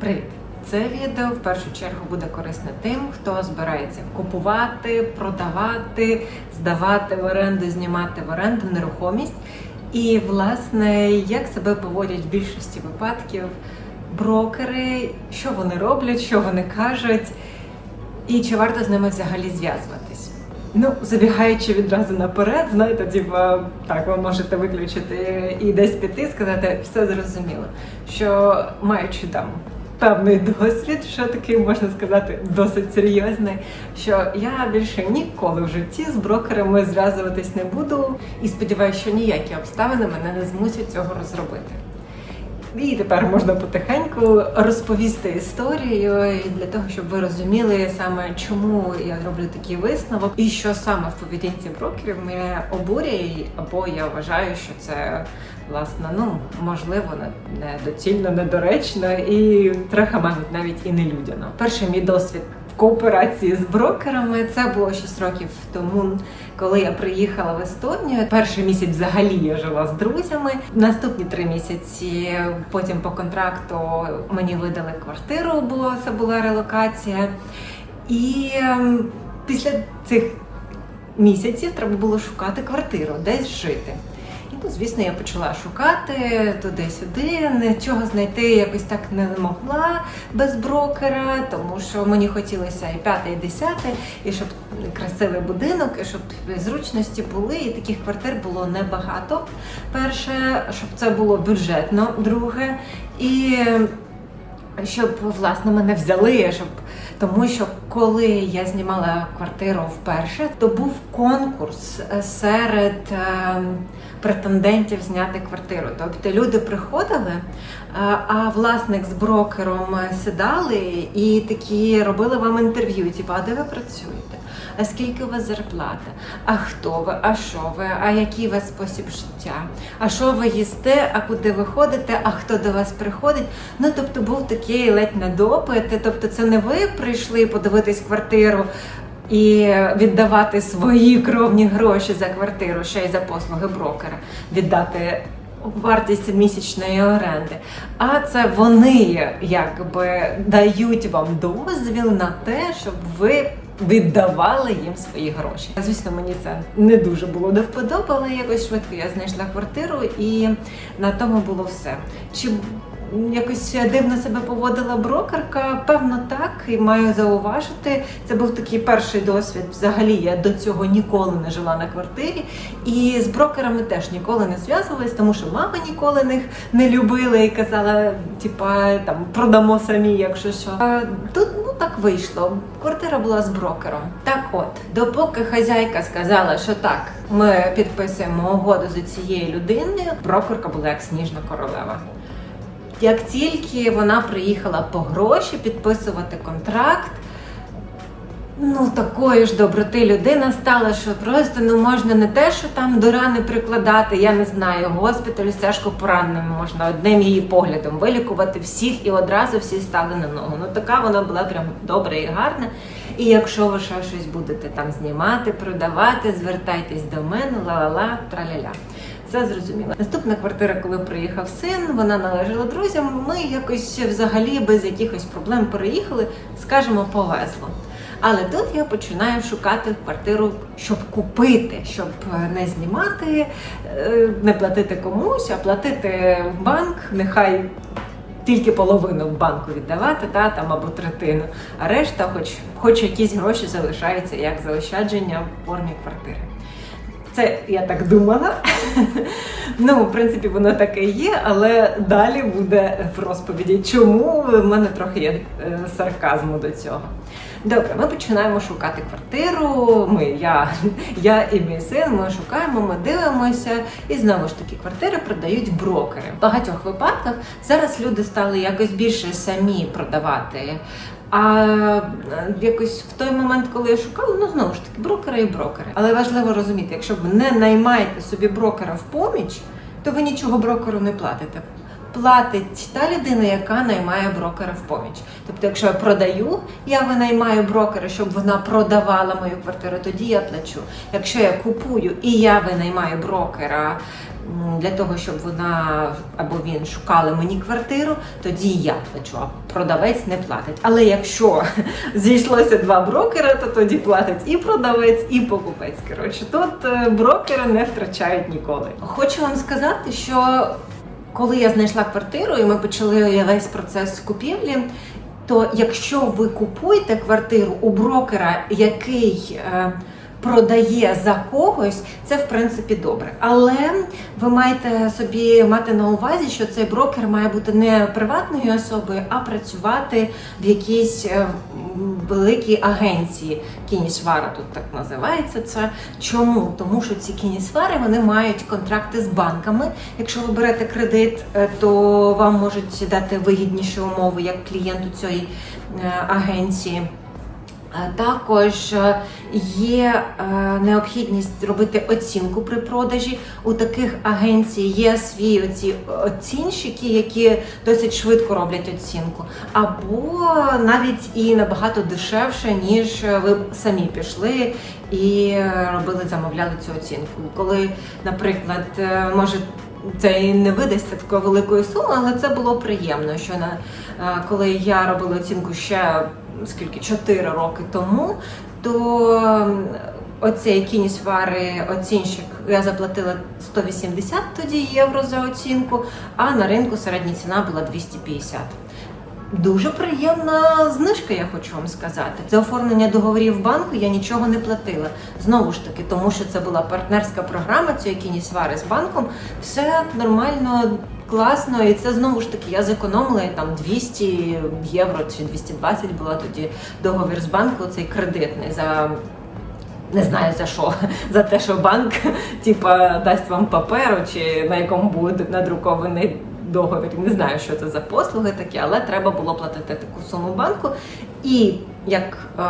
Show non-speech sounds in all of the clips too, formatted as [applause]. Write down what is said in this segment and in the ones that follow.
Привіт! Це відео в першу чергу буде корисне тим, хто збирається купувати, продавати, здавати в оренду, знімати в оренду нерухомість. І, власне, як себе поводять в більшості випадків брокери, що вони роблять, що вони кажуть, і чи варто з ними взагалі зв'язуватись. Ну, забігаючи відразу наперед, знаєте, типа, так, ви можете виключити і десь піти, сказати, все зрозуміло. Що маючи там певний досвід, що такий можна сказати, досить серйозний, що я більше ніколи в житті з брокерами зв'язуватись не буду, і сподіваюся, що ніякі обставини мене не змусять цього розробити. І тепер можна потихеньку розповісти історію для того, щоб ви розуміли саме чому я роблю такий висновок, і що саме в поведінці брокерів мене обурює, або я вважаю, що це власне ну можливо недоцільно, недоречно і трохи мабуть навіть і нелюдяно. Перший мій досвід. Кооперації з брокерами це було 6 років тому, коли я приїхала в Естонію. Перший місяць взагалі я жила з друзями. Наступні три місяці потім по контракту мені видали квартиру, бо це була релокація. І ем, після цих місяців треба було шукати квартиру, десь жити. Ну, звісно, я почала шукати туди-сюди, нічого знайти якось так не могла без брокера, тому що мені хотілося і п'яте, і десяте, і щоб красивий будинок, і щоб зручності були, і таких квартир було небагато. Перше, щоб це було бюджетно, друге, і щоб власне мене взяли, щоб тому що коли я знімала квартиру вперше, то був конкурс е, серед е, претендентів зняти квартиру. Тобто люди приходили, е, а власник з брокером сідали і такі робили вам інтерв'ю, типу, а де ви працюєте? А скільки у вас зарплата? А хто ви? А що ви? А який у вас спосіб життя? А що ви їсте? А куди ви ходите? А хто до вас приходить? Ну тобто був такий ледь не допит. Тобто, це не ви прийшли подивитись квартиру. І віддавати свої кровні гроші за квартиру, ще й за послуги брокера, віддати вартість місячної оренди. А це вони якби дають вам дозвіл на те, щоб ви віддавали їм свої гроші. Звісно, мені це не дуже було до вподоби, але якось швидко я знайшла квартиру і на тому було все. Чи якось дивно себе поводила брокерка? Певно, так. І маю зауважити. Це був такий перший досвід. Взагалі я до цього ніколи не жила на квартирі. І з брокерами теж ніколи не зв'язувалась, тому що мама ніколи них не любила і казала, типа там продамо самі, якщо що. А тут ну так вийшло. Квартира була з брокером. Так от, допоки хазяйка сказала, що так, ми підписуємо угоду з цією людиною, брокерка була як сніжна королева. Як тільки вона приїхала по гроші підписувати контракт, ну такої ж доброти людина стала, що просто ну можна не те, що там до рани прикладати, я не знаю, госпіталь з тяжко пораненими можна одним її поглядом вилікувати всіх і одразу всі стали на ногу. Ну така вона була прям добра і гарна. І якщо ви ще щось будете там знімати, продавати, звертайтесь до мене, ла-ла-ла, траля-ля. Все зрозуміло. Наступна квартира, коли приїхав син, вона належала друзям. Ми якось взагалі без якихось проблем переїхали, скажімо, повезло. Але тут я починаю шукати квартиру, щоб купити, щоб е, не знімати, е, не платити комусь, а платити в банк, нехай тільки половину в банку віддавати, та, там, або третину, а решта, хоч, хоч якісь гроші залишаються як заощадження в формі квартири. Це я так думала. [laughs] ну, в принципі, воно таке є, але далі буде в розповіді, чому в мене трохи є е, сарказму до цього. Добре, ми починаємо шукати квартиру. Ми, я, я і мій син, ми шукаємо, ми дивимося, і знову ж таки квартири продають брокери. В багатьох випадках зараз люди стали якось більше самі продавати. А е, якось в той момент, коли я шукала, ну знову ж таки, брокери і брокери. Але важливо розуміти, якщо ви не наймаєте собі брокера в поміч, то ви нічого брокеру не платите. Платить та людина, яка наймає брокера в поміч. Тобто, якщо я продаю, я винаймаю брокера, щоб вона продавала мою квартиру, тоді я плачу. Якщо я купую і я винаймаю брокера для того, щоб вона або він шукали мені квартиру, тоді я плачу, а продавець не платить. Але якщо [laughs] зійшлося два брокера, то тоді платить і продавець, і покупець. Коротше, тут е, брокери не втрачають ніколи. Хочу вам сказати, що коли я знайшла квартиру і ми почали весь процес купівлі. То якщо ви купуєте квартиру у брокера, який е, продає за когось, це в принципі добре. Але ви маєте собі мати на увазі, що цей брокер має бути не приватною особою, а працювати в якійсь е, великій агенції. Кінісвара тут так називається це. Чому? Тому що ці кінісвари вони мають контракти з банками. Якщо ви берете кредит, е, то вам можуть дати вигідніші умови як клієнту цієї е, агенції. Е, Також е, є е, необхідність зробити оцінку при продажі. У таких агенцій є свої оці оцінщики, які досить швидко роблять оцінку, або навіть і набагато дешевше, ніж ви самі пішли і робили, замовляли цю оцінку. Коли, наприклад, може. Це і не видасться такою великою сумою, але це було приємно. Що на коли я робила оцінку ще скільки 4 роки тому, то ем, оцей кінісвари оцінщик я заплатила 180 тоді євро за оцінку, а на ринку середня ціна була 250. Дуже приємна знижка, я хочу вам сказати. За оформлення договорів банку я нічого не платила. Знову ж таки, тому що це була партнерська програма цієї кінісвари з банком. Все нормально, класно, і це знову ж таки я зекономила там 200 євро чи 220 була тоді договір з банку. Цей кредитний за. Не знаю за що, [laughs] за те, що банк [laughs] типа дасть вам паперу, чи на якому буде надрукований договір. Не знаю, що це за послуги такі, але треба було платити таку суму банку. І як е,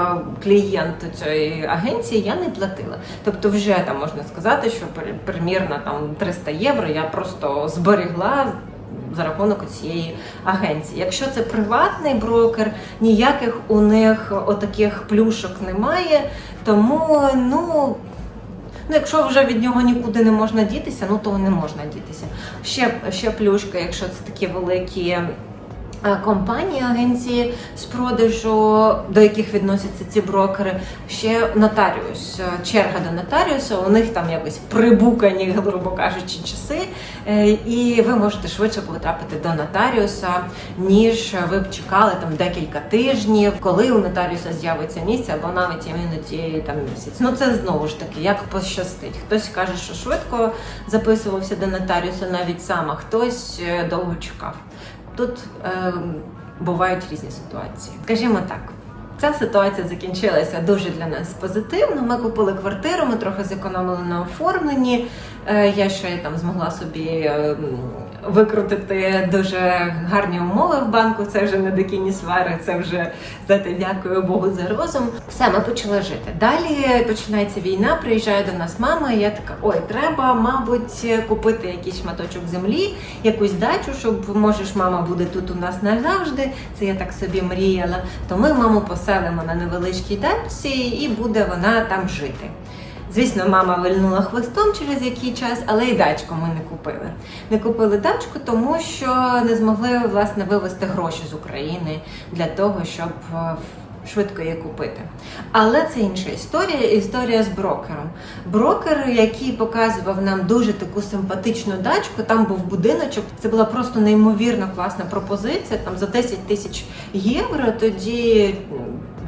клієнт цієї агенції я не платила. Тобто, вже там можна сказати, що при- примірно там 300 євро я просто зберегла. За рахунок цієї агенції. Якщо це приватний брокер, ніяких у них отаких плюшок немає. Тому ну Ну, якщо вже від нього нікуди не можна дітися, ну то не можна дітися. Ще, ще плюшка, якщо це такі великі. Е, Компанії, агенції з продажу, до яких відносяться ці брокери, ще нотаріус, е, черга до нотаріуса, у них там якось прибукані, грубо кажучи, часи, е, і ви можете швидше потрапити до нотаріуса, ніж ви б чекали там декілька тижнів, коли у нотаріуса з'явиться місце, або навіть іноді там місяць. Ну це знову ж таки, як пощастить. Хтось каже, що швидко записувався до нотаріуса навіть сам, а хтось довго чекав. Тут е, бувають різні ситуації. Скажімо так. Ця ситуація закінчилася дуже для нас позитивно. Ми купили квартиру, ми трохи зекономили на оформленні. Е, Я ще там змогла собі е, м, викрутити дуже гарні умови в банку. Це вже не дикіні свари, це вже знаєте, дякую Богу за розум. Все, ми почали жити. Далі починається війна. Приїжджає до нас мама. Я така: ой, треба, мабуть, купити якийсь шматочок землі, якусь дачу, щоб може ж мама буде тут у нас назавжди. Це я так собі мріяла. То ми маму поселимо на невеличкій дачці, і буде вона там жити. Звісно, мама вильнула хвостом через який час, але і дачку ми не купили. Не купили дачку, тому що не змогли власне вивезти гроші з України для того, щоб е, швидко її купити. Але це інша історія. Історія з брокером. Брокер, який показував нам дуже таку симпатичну дачку, там був будиночок. Це була просто неймовірно класна пропозиція. Там за 10 тисяч євро тоді.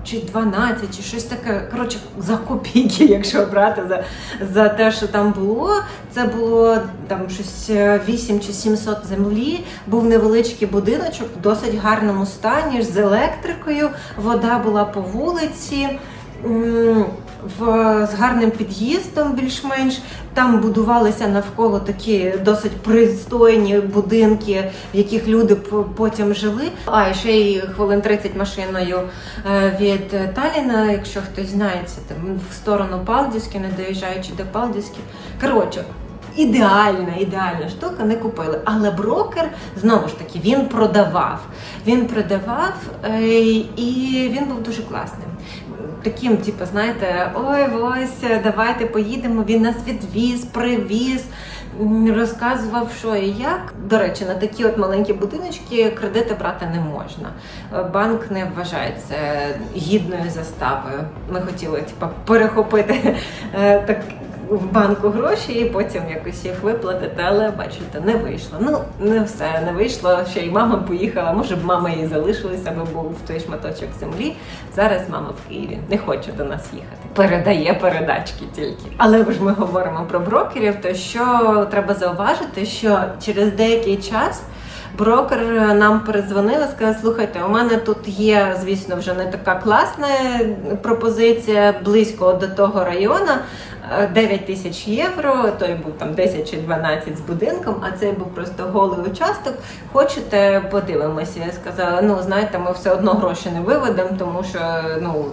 Чи 12, чи щось таке, коротше, за копійки, [laughs] якщо брати за, за те, що там було. Це було там щось е, 8 чи 700 землі. Був невеличкий будиночок в досить гарному стані з електрикою. Вода була по вулиці. В, з гарним під'їздом більш-менш там будувалися навколо такі досить пристойні будинки, в яких люди потім жили. А ще й хвилин 30 машиною е, від Таліна, якщо хтось знає, це там в сторону Палдіски, не доїжджаючи до Палдіски. Коротше, ідеальна, ідеальна штука, не купили. Але брокер знову ж таки він продавав. Він продавав е, і він був дуже класним. Таким, типу, знаєте, ой, ось, давайте поїдемо. Він нас відвіз, привіз, розказував, що і як. До речі, на такі от маленькі будиночки кредити брати не можна. Е, Банк не вважає це гідною заставою. Ми хотіли, типу, перехопити е, так. В банку гроші і потім якось їх виплатити, але бачите, не вийшло. Ну не все не вийшло. Ще й мама поїхала. Може б мама і залишилася, аби був той шматочок землі. Зараз мама в Києві не хоче до нас їхати. Передає передачки тільки. Але ж ми говоримо про брокерів. То що треба зауважити, що через деякий час. Брокер нам передзвонив і сказав, слухайте, у мене тут є, звісно, вже не така класна пропозиція близько до того району. Е, 9 тисяч євро, той був там 10 чи 12 з будинком, а цей був просто голий участок. Хочете, подивимося. Я сказала, ну знаєте, ми все одно гроші не виведемо, тому що ну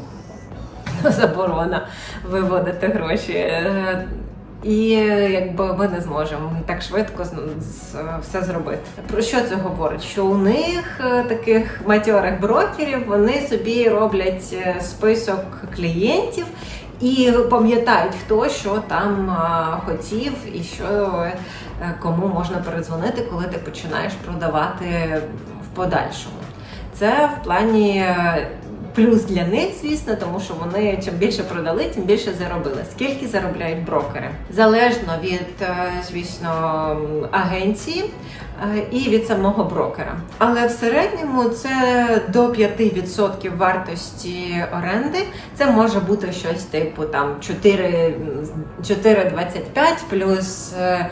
[laughs] заборона виводити гроші. Е, І якби ми не зможемо так швидко все зробити. Про що це говорить? Що у них е, таких матьорих брокерів вони собі роблять е, список клієнтів і пам'ятають, хто що там хотів і що е, кому можна передзвонити, коли ти починаєш продавати в подальшому. Це в плані е, плюс для них, звісно, тому що вони чим більше продали, тим більше заробили. Скільки заробляють брокери? Залежно від, е, звісно, агенції е, і від самого брокера. Але в середньому це до 5% вартості оренди. Це може бути щось типу там 4,25 плюс. е,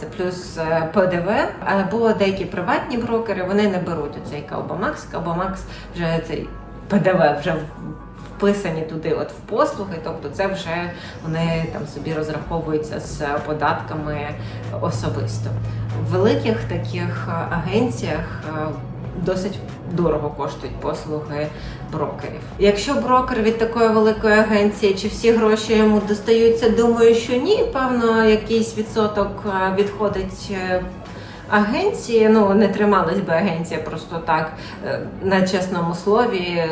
це плюс ПДВ, або деякі приватні брокери вони не беруть цей Калбамакс. Калбамакс вже цей ПДВ вже вписані туди, от в послуги, тобто це вже вони там собі розраховуються з податками особисто. В великих таких е, агенціях е, досить дорого коштують послуги брокерів. Якщо брокер від такої великої агенції, чи всі гроші йому достаються, думаю, що ні. Певно, якийсь відсоток е, відходить. Агенції, ну не трималась би агенція просто так е, на чесному слові,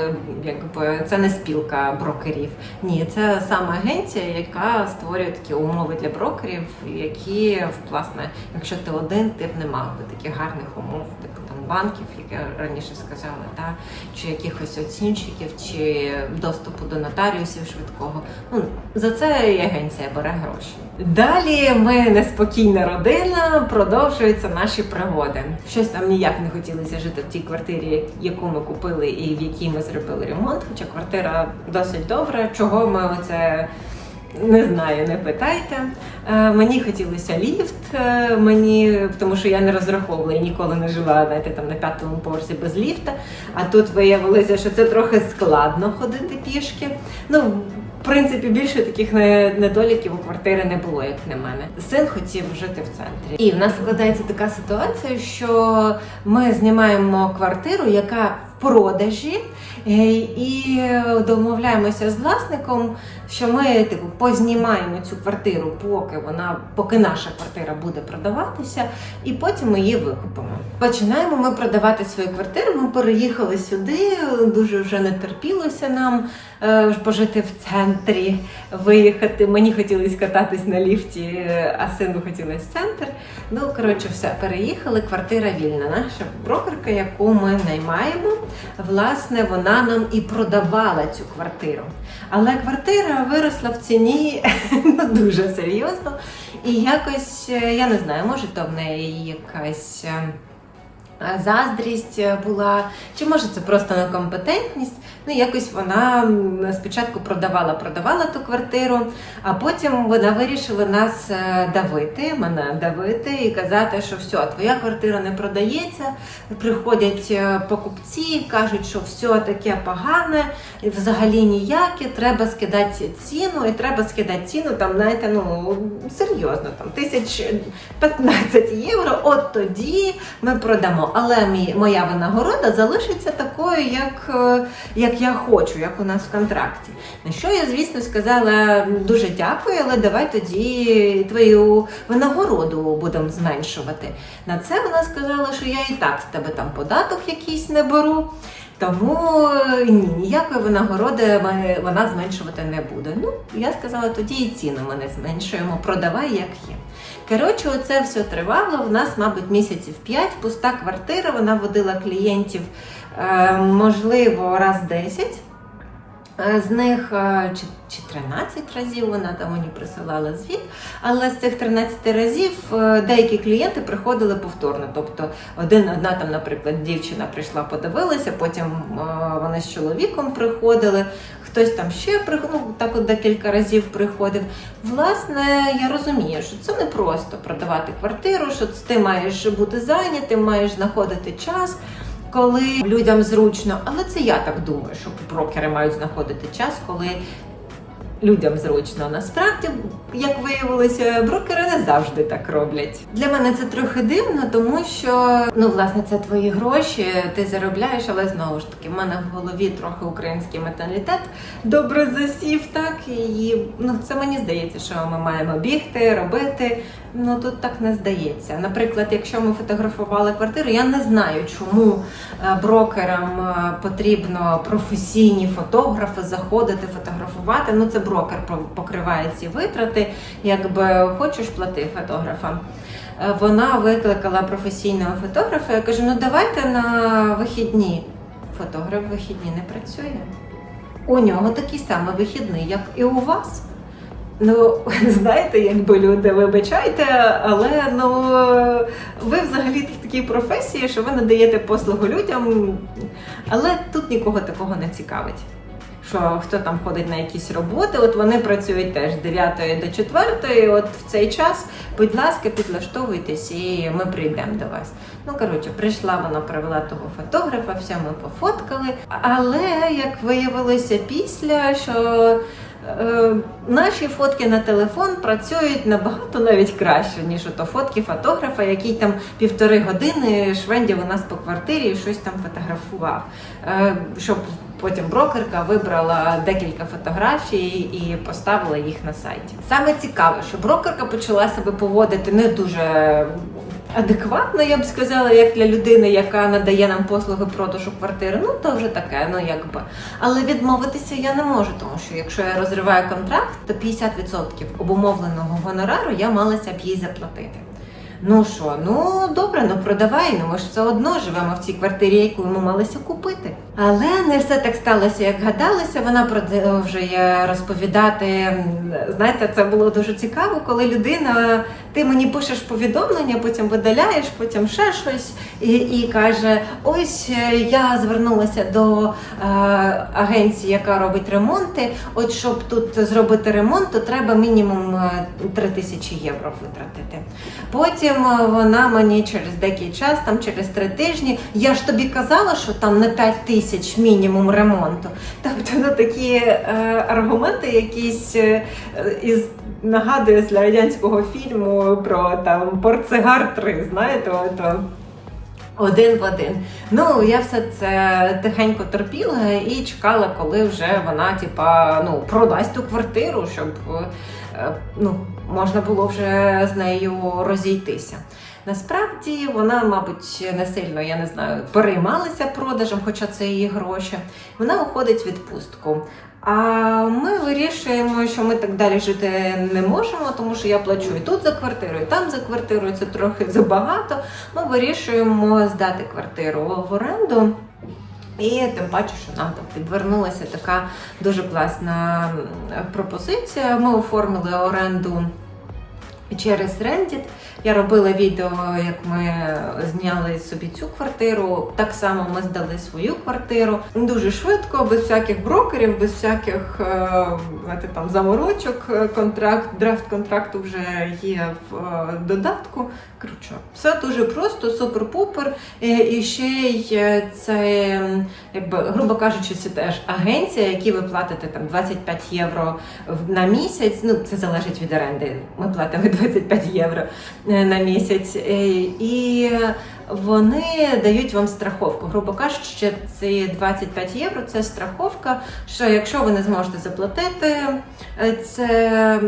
якби це не спілка брокерів. Ні, це саме агенція, яка створює такі умови для брокерів, які власне, якщо ти один, ти б не мав би таких гарних умов, типу банків, як я раніше сказала, та чи якихось оцінщиків, чи доступу до нотаріусів швидкого. Ну за це і агенція бере гроші. Далі ми неспокійна родина, продовжуються наші пригоди. Щось там ніяк не хотілося жити в тій квартирі, яку ми купили і в якій ми зробили ремонт. Хоча квартира досить добра. Чого ми оце не знаю, не питайте. Е, мені хотілося ліфт, е, мені, тому що я не розраховувала і ніколи не жила знаєте, там на п'ятому поверсі без ліфта. А тут виявилося, що це трохи складно ходити пішки. Ну, в принципі, більше таких недоліків у квартири не було, як на мене. Син хотів жити в центрі. І в нас складається така ситуація, що ми знімаємо квартиру, яка в продажі, е, і домовляємося з власником, що ми типу познімаємо цю квартиру, поки вона, поки наша квартира буде продаватися, і потім ми її викупимо. Починаємо ми продавати свою квартиру. Ми переїхали сюди. Дуже вже не терпілося нам е, пожити в центрі, виїхати. Мені хотілося кататись на ліфті, е, а сину хотілося в центр. Ну коротше, все переїхали. Квартира вільна. Наша брокерка, яку ми наймаємо, власне, вона нам і продавала цю квартиру. Але квартира виросла в ціні [laughs] ну, дуже серйозно. І якось, е, я не знаю, може, то в неї якась. е, Заздрість була, чи може це просто некомпетентність. Ну, якось вона спочатку продавала, продавала ту квартиру, а потім вона вирішила нас е, давити, мене давити і казати, що все, твоя квартира не продається. Приходять е, покупці, кажуть, що все таке погане, взагалі ніяке, треба скидати ціну, і треба скидати ціну, там, знаєте, ну серйозно, там тисяч 15 євро. От тоді ми продамо. Але мій, моя винагорода залишиться такою. як, е, як я хочу, як у нас в контракті. На що я, звісно, сказала дуже дякую, але давай тоді твою винагороду будемо зменшувати. На це вона сказала, що я і так з тебе там податок якийсь не беру. Тому е, ні, ніякої винагороди вона зменшувати не буде. Ну, я сказала, тоді і ціну ми не зменшуємо, продавай як є. Коротше, оце все тривало. В нас, мабуть, місяців 5, пуста квартира, вона водила клієнтів, можливо, раз 10. Е, З них е, чи, чи 13 разів вона там мені присилала звіт, але з цих 13 разів е, деякі клієнти приходили повторно. Тобто один, одна там, наприклад, дівчина прийшла, подивилася, потім е, вони з чоловіком приходили, хтось там ще ну, так от декілька разів приходив. Власне, я розумію, що це не просто продавати квартиру, що ти маєш бути зайнятим, маєш знаходити час коли людям зручно, але це я так думаю, що брокери мають знаходити час, коли людям зручно. Насправді, як виявилося, брокери не завжди так роблять. Для мене це трохи дивно, тому що ну власне це твої гроші, ти заробляєш, але знову ж таки, в мене в голові трохи український менталітет добре засів, так і ну це мені здається, що ми маємо бігти, робити. Ну тут так не здається. Наприклад, якщо ми фотографували квартиру, я не знаю, чому брокерам е, потрібно професійні фотографи заходити, фотографувати. Ну це брокер покриває ці витрати. Якби хочеш плати фотографам. Е, Вона викликала професійного фотографа. Я кажу: ну давайте на вихідні. Фотограф вихідні не працює. У нього такий самий вихідний, як і у вас. Ну, [laughs] знаєте, якби люди, вибачайте, але ну ви взагалі такій професії, що ви надаєте послугу людям, але тут нікого такого не цікавить. Що хто там ходить на якісь роботи, от вони працюють теж з 9 до 4, от в цей час, будь ласка, підлаштовуйтесь і ми прийдемо до вас. Ну, коротше, прийшла вона, привела того фотографа, все ми пофоткали. Але як виявилося після, що наші фотки на телефон працюють набагато навіть краще, ніж ото фотки фотографа, який там півтори години швендів у нас по квартирі і щось там фотографував. Е, щоб потім брокерка вибрала декілька фотографій і поставила їх на сайті. Саме цікаве, що брокерка почала себе поводити не дуже. Адекватно, я б сказала, як для людини, яка надає нам послуги продажу квартири, ну то вже таке, ну якби. Але відмовитися я не можу, тому що якщо я розриваю контракт, то 50% обумовленого гонорару я малася б їй заплатити. Ну що, ну добре, ну продавай, ну ми ж все одно живемо в цій квартирі, яку ми малися купити. Але не все так сталося, як гадалося. Вона продовжує розповідати. Знаєте, це було дуже цікаво, коли людина, ти мені пишеш повідомлення, потім видаляєш, потім ще щось, і, і каже: Ось е, я звернулася до е, агенції, яка робить ремонти. От щоб тут зробити ремонт, то треба мінімум е, 3 тисячі євро витратити. Потім е, вона мені через деякий час, там через три тижні, я ж тобі казала, що там на 5 тисяч мінімум ремонту. Тобто ну, такі е, аргументи якісь е, із нагадує з радянського фільму про там Портсигар 3, знаєте, ото. Один в один. Ну, я все це тихенько терпіла і чекала, коли вже вона, типа, ну, продасть ту квартиру, щоб е, ну, можна було вже з нею розійтися. Насправді вона, мабуть, не сильно, я не знаю, переймалася продажем, хоча це її гроші. Вона уходить в відпустку. А ми вирішуємо, що ми так далі жити не можемо, тому що я плачу і тут за квартиру, і там за квартиру, це трохи забагато. Ми вирішуємо здати квартиру в оренду. І тим паче, що нам там підвернулася така дуже класна пропозиція. Ми оформили оренду через Reddit. Я робила відео, як ми зняли собі цю квартиру. Так само ми здали свою квартиру дуже швидко, без всяких брокерів, без всяких е, знаєте, там заморочок. Контракт, драфт контракту вже є в е, додатку. Коротше, все дуже просто, супер-пупер. Е, І ще й це, якби, грубо кажучи, це теж агенція, які ви платите там 25 євро на місяць. Ну, це залежить від оренди. Ми платимо [laughs] 25 євро на місяць. Е, І вони дають вам страховку. Грубо кажучи, ці 25 євро це страховка. Що якщо ви не зможете заплатити, е, це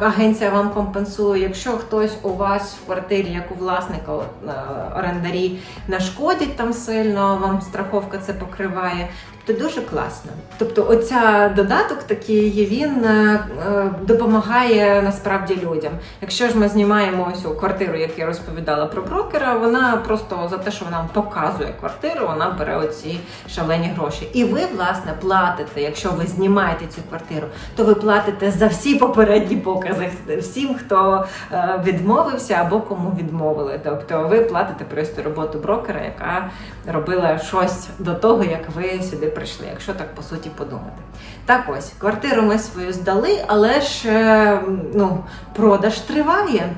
агенція вам компенсує. Якщо хтось у вас в квартирі, як у власника е, орендарі, нашкодить там сильно, вам страховка це покриває. Тобто дуже класно. Тобто, оця додаток такий він е, е, допомагає насправді людям. Якщо ж ми знімаємо ось цю квартиру, як я розповідала про брокера, вона просто за те, що вона показує квартиру, вона бере оці шалені гроші. І ви, власне, платите, якщо ви знімаєте цю квартиру, то ви платите за всі попередні покази всім, хто е, відмовився або кому відмовили. Тобто ви платите просто роботу брокера, яка робила щось до того, як ви сюди прийшли, якщо так по суті подумати. Так ось, квартиру ми свою здали, але ж е, ну, продаж триває.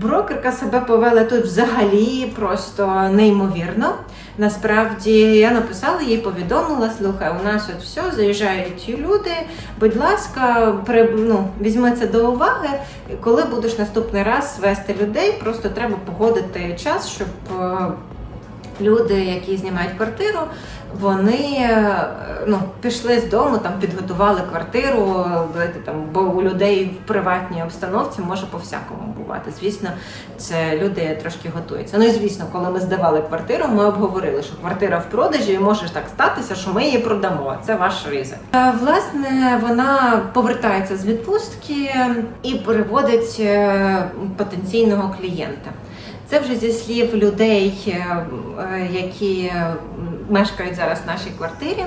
Брокерка себе повела тут взагалі просто неймовірно. Насправді я написала їй, повідомила, слухай, у нас от все, заїжджають люди. Будь ласка, при, ну, візьми це до уваги. Коли будеш наступний раз вести людей, просто треба погодити час, щоб е, люди, які знімають квартиру, вони е, ну, пішли з дому, там підготували квартиру, там, бо у людей в приватній обстановці може по-всякому бувати. Звісно, це люди трошки готуються. Ну і звісно, коли ми здавали квартиру, ми обговорили, що квартира в продажі і може так статися, що ми її продамо. Це ваш ризик. Е, Власне, вона повертається з відпустки і переводить е, потенційного клієнта. Це вже зі слів людей, е, е, які е, мешкають зараз в нашій квартирі.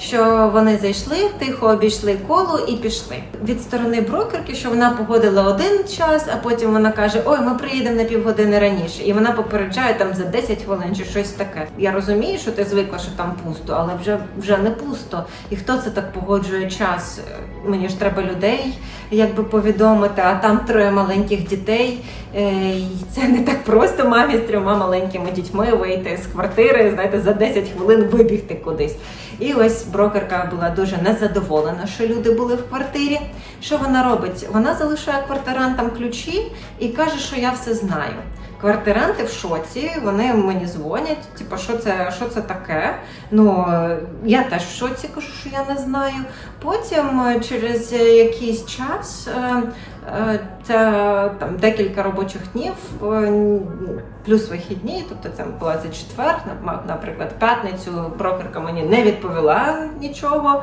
Що вони зайшли, тихо обійшли коло і пішли від сторони брокерки, що вона погодила один час, а потім вона каже: Ой, ми приїдемо на півгодини раніше, і вона попереджає там за 10 хвилин чи щось таке. Я розумію, що ти звикла, що там пусто, але вже вже не пусто. І хто це так погоджує час? Мені ж треба людей, якби повідомити, а там троє маленьких дітей. Е, і Це не так просто мамі з трьома маленькими дітьми вийти з квартири, знаєте, за 10 хвилин вибігти кудись. І ось брокерка була дуже незадоволена, що люди були в квартирі. Що вона робить? Вона залишає квартирантам ключі і каже, що я все знаю. Квартиранти в шоці, вони мені дзвонять, типу, що це, що це таке? Ну е, я теж в шоці кажу, що я не знаю. Потім е, через якийсь час, е, це там декілька робочих днів, плюс вихідні, тобто це була за четвер, наприклад, п'ятницю брокерка мені не відповіла нічого.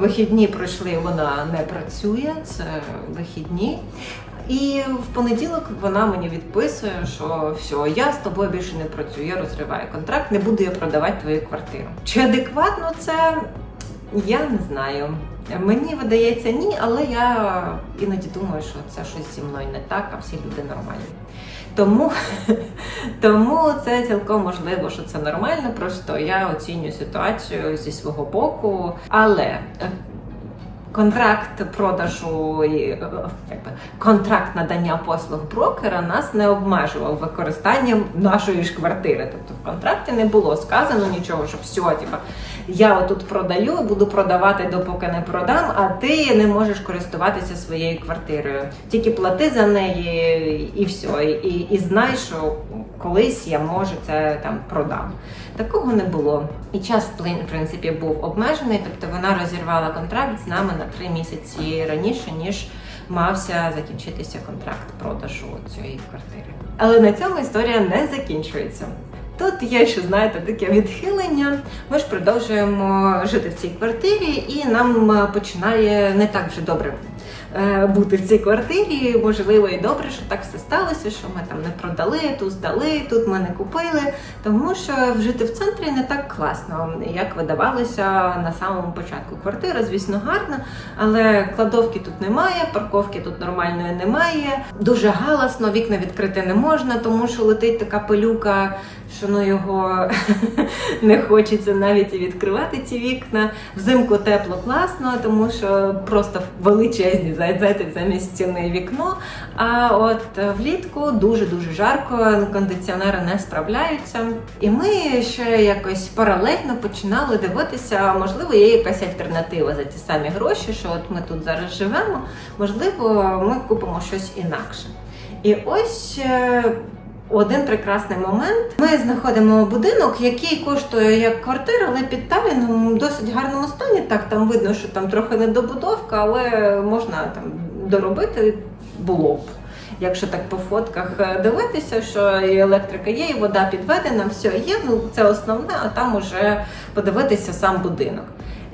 Вихідні пройшли, вона не працює, це вихідні. І в понеділок вона мені відписує, що все, я з тобою більше не працюю, я розриваю контракт, не буду я продавати твою квартиру. Чи адекватно це? Я не знаю. Мені видається ні, але я іноді думаю, що це щось зі мною не так, а всі люди нормальні. Тому, [laughs] тому це цілком можливо, що це нормально. Просто я оцінюю ситуацію зі свого боку. Але контракт продажу і е, якби контракт надання послуг брокера нас не обмежував використанням нашої ж квартири. Тобто в контракті не було сказано нічого, що все, типа, я отут продаю, буду продавати, допоки не продам, а ти не можеш користуватися своєю квартирою. Тільки плати за неї і все. І, і, знай, що колись я може це там продам. Такого не було. І час в принципі був обмежений, тобто вона розірвала контракт з нами на три місяці раніше, ніж мався закінчитися контракт продажу цієї квартири. Але на цьому історія не закінчується. Тут є ще, знаєте, таке відхилення. Ми ж продовжуємо жити в цій квартирі, і нам е, починає не так вже добре бути в цій квартирі. Можливо, і добре, що так все сталося, що ми там не продали, тут здали, тут ми не купили. Тому що жити в центрі не так класно, як видавалося на самому початку. Квартира, звісно, гарна, але кладовки тут немає, парковки тут нормальної немає. Дуже галасно, вікна відкрити не можна, тому що летить така пилюка, що ну його [laughs] не хочеться навіть і відкривати ці вікна. Взимку тепло класно, тому що просто величезні знаєте, замість стіни вікно. А от е, влітку дуже дуже жарко, кондиціонери не справляються. І ми ще якось паралельно починали дивитися, можливо, є якась альтернатива за ті самі гроші, що от ми тут зараз живемо. Можливо, ми купимо щось інакше. І ось. Один прекрасний момент. Ми знаходимо будинок, який коштує як квартира, але під Таліном в досить гарному стані. Так, там видно, що там трохи недобудовка, але можна там доробити було б. Якщо так по фотках е, дивитися, що і електрика є, і вода підведена, все є. Ну це основне, а там уже подивитися сам будинок.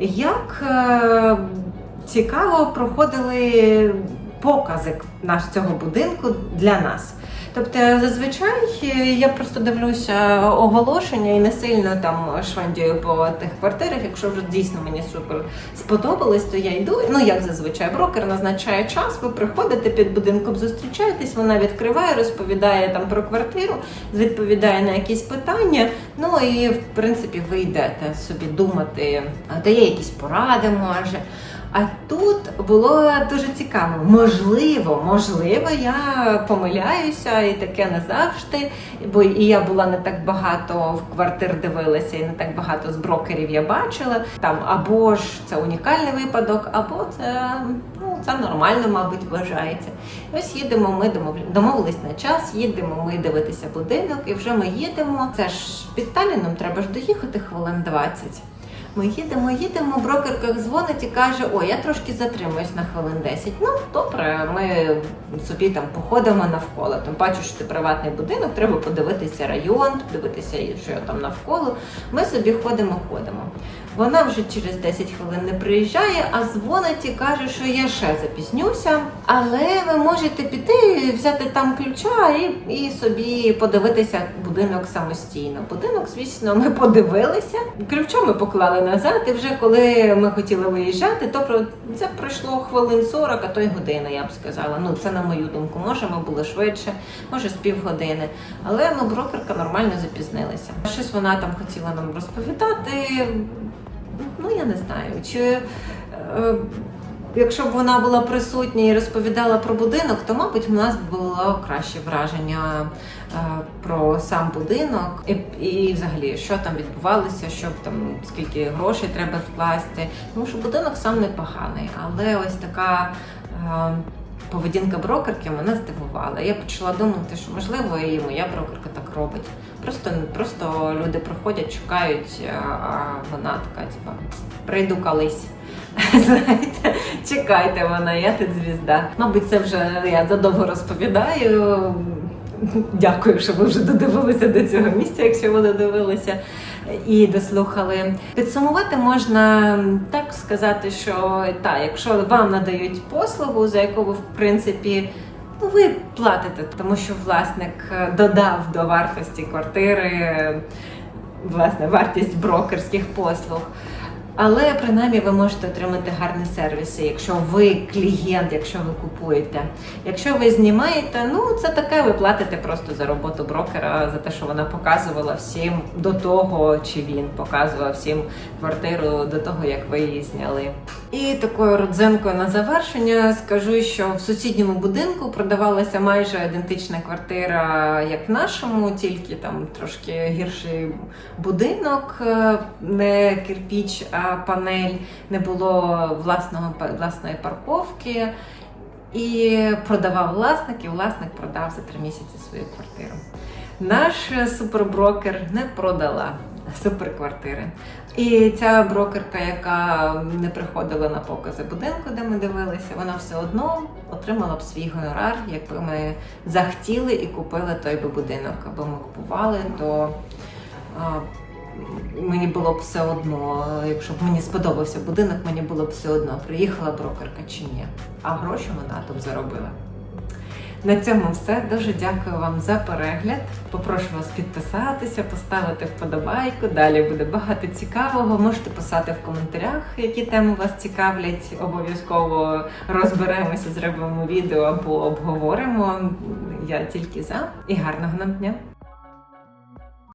Як е, цікаво проходили покази наш цього будинку для нас. Тобто зазвичай е, я просто дивлюся оголошення і не сильно там швандюю по тих квартирах. Якщо вже дійсно мені супер сподобалось, то я йду. Ну як зазвичай, брокер назначає час. Ви приходите під будинком, зустрічаєтесь, вона відкриває, розповідає там про квартиру, відповідає на якісь питання. Ну і в принципі ви йдете собі думати, дає якісь поради, може. А тут було дуже цікаво. Можливо, можливо, я помиляюся, і таке не завжди. Бо і я була не так багато в квартир дивилася, і не так багато з брокерів я бачила. Там або ж це унікальний випадок, або це ну це нормально, мабуть, вважається. І ось їдемо. Ми домовились на час. Їдемо ми дивитися будинок, і вже ми їдемо. Це ж під Таліном треба ж доїхати хвилин 20. Ми їдемо, їдемо, брокерка дзвонить і каже: Ой, я трошки затримуюсь на хвилин 10. Ну, добре, ми собі там походимо навколо. Там бачу, що це приватний будинок, треба подивитися район, подивитися, що там навколо. Ми собі ходимо, ходимо. Вона вже через 10 хвилин не приїжджає, а дзвонить і каже, що я ще запізнюся. Але ви можете піти, взяти там ключа і, і собі подивитися будинок самостійно. Будинок, звісно, ми подивилися. Ключа ми поклали назад. І вже коли ми хотіли виїжджати, то про це пройшло хвилин 40, а то й година, я б сказала. Ну це на мою думку. Може, ми були швидше, може з півгодини. Але ну, брокерка нормально запізнилася. Щось вона там хотіла нам розповідати. Ну я не знаю, чи е, якщо б вона була присутня і розповідала про будинок, то мабуть в нас було краще враження е, про сам будинок і, і взагалі, що там відбувалося, що там скільки грошей треба вкласти. Тому що будинок сам непоганий, але ось така. Поведінка брокерки мене здивувала. Я почала думати, що можливо і моя брокерка так робить. Просто просто люди приходять, чекають, а вона така, типа, прийду колись. [laughs] Знаєте, чекайте вона, я тут звізда. Мабуть, це вже я задовго розповідаю. Дякую, що ви вже додивилися до цього місця, якщо ви додивилися і дослухали. Підсумувати можна так сказати, що так, якщо вам надають послугу, за яку ви в принципі. Ну, ви платите, тому що власник е, додав до вартості квартири власне вартість брокерських послуг. Але принаймні ви можете отримати гарні сервіси, якщо ви клієнт, якщо ви купуєте. Якщо ви знімаєте, ну це таке, ви платите просто за роботу брокера, за те, що вона показувала всім до того, чи він показував всім квартиру до того, як ви її зняли. І такою родзинкою на завершення скажу, що в сусідньому будинку продавалася майже ідентична квартира, як в нашому, тільки там трошки гірший будинок, е, не кирпіч, а панель, не було власного власної парковки. І продавав власник, і власник продав за три місяці свою квартиру. Наш суперброкер не продала суперквартири. І ця брокерка, яка не приходила на покази будинку, де ми дивилися, вона все одно отримала б свій гонорар, якби ми захотіли і купили той би будинок. Аби ми купували, то мені було б все одно, якщо б мені сподобався будинок, мені було б все одно, приїхала брокерка чи ні. А гроші вона тут заробила. На цьому все. Дуже дякую вам за перегляд. Попрошу вас підписатися, поставити вподобайку. Далі буде багато цікавого. Можете писати в коментарях, які теми вас цікавлять. Обов'язково розберемося, зробимо відео або обговоримо. Я тільки за і гарного нам дня!